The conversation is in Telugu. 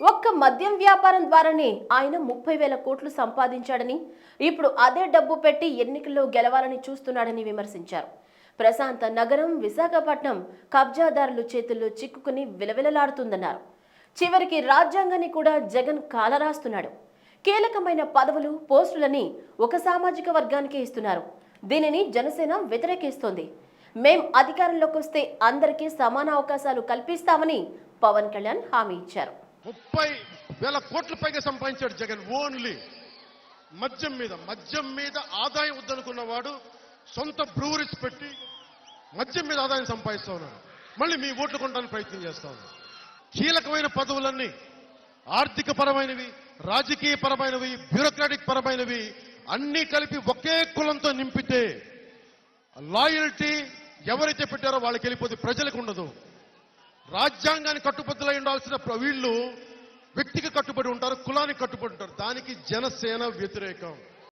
ఒక్క మద్యం వ్యాపారం ద్వారానే ఆయన ముప్పై వేల కోట్లు సంపాదించాడని ఇప్పుడు అదే డబ్బు పెట్టి ఎన్నికల్లో గెలవాలని చూస్తున్నాడని విమర్శించారు. ప్రశాంత నగరం విశాఖపట్నం కబ్జాదారుల చేతుల్లో చిక్కుకుని విలవిలలాడుతుందన్నారు. చివరికి రాజ్యాంగాన్ని కూడా జగన్ కాలరాస్తున్నాడు. కీలకమైన పదవులు పోస్టులని ఒక సామాజిక వర్గానికే ఇస్తున్నారు. దీనిని జనసేన వ్యతిరేకిస్తోంది. మేం అధికారంలోకి వస్తే అందరికీ సమాన అవకాశాలు కల్పిస్తామని పవన్ కళ్యాణ్ హామీ ఇచ్చారు. ముప్పై వేల కోట్ల పైగా సంపాదించాడు జగన్ ఓన్లీ. మద్యం మీద మద్యం మీద ఆదాయం వద్దనుకున్నవాడు సొంత బ్రూవరీస్ పెట్టి మద్యం మీద ఆదాయం సంపాదిస్తా ఉన్నాడు. మళ్ళీ మీ ఓట్లు కొనడానికి ప్రయత్నం చేస్తా ఉన్నాడు. కీలకమైన పదవులన్నీ ఆర్థిక పరమైనవి రాజకీయ పరమైనవి బ్యూరోక్రాటిక్ పరమైనవి అన్నీ కలిపి ఒకే కులంతో నింపితే లాయల్టీ ఎవరైతే పెట్టారో వాళ్ళకి వెళ్ళిపోతే ప్రజలకు ఉండదు. రాజ్యాంగానికి కట్టుబద్దులై ఉండాల్సిన వీళ్ళు వ్యక్తికి కట్టుబడి ఉంటారు కులానికి కట్టుబడి ఉంటారు. దానికి జనసేన వ్యతిరేకం.